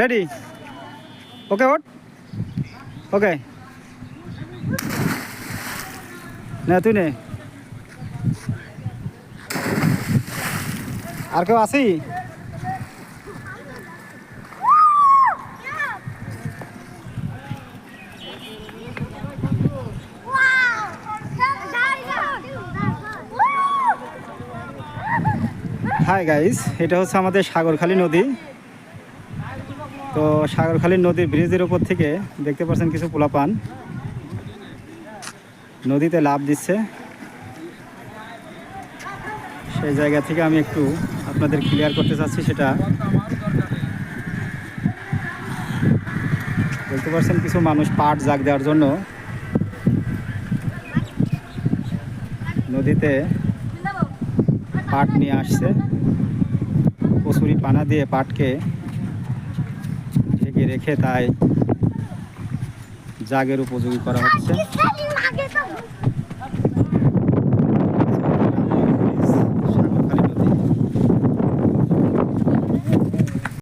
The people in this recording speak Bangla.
রেডি ওকে ওট ওকে না তুই নে আর কেউ আসি হাই গাইস এটা হচ্ছে আমাদের সাগরখালী নদী। তো সাগরখালী নদীর ব্রিজের উপর থেকে দেখতে পাচ্ছেন কিছু পোলাপান। নদীতে লাভ দিচ্ছে। সেই জায়গা থেকে আমি একটু আপনাদের ক্লিয়ার করতে চাচ্ছি সেটা। বলতে পারছেন কিছু মানুষ পাট জাগ দেওয়ার জন্য নদীতে পাট নিয়ে আসছে। কচুরি পানা দিয়ে পাটকে রেখে তাই জাগের উপযোগী করা হচ্ছে।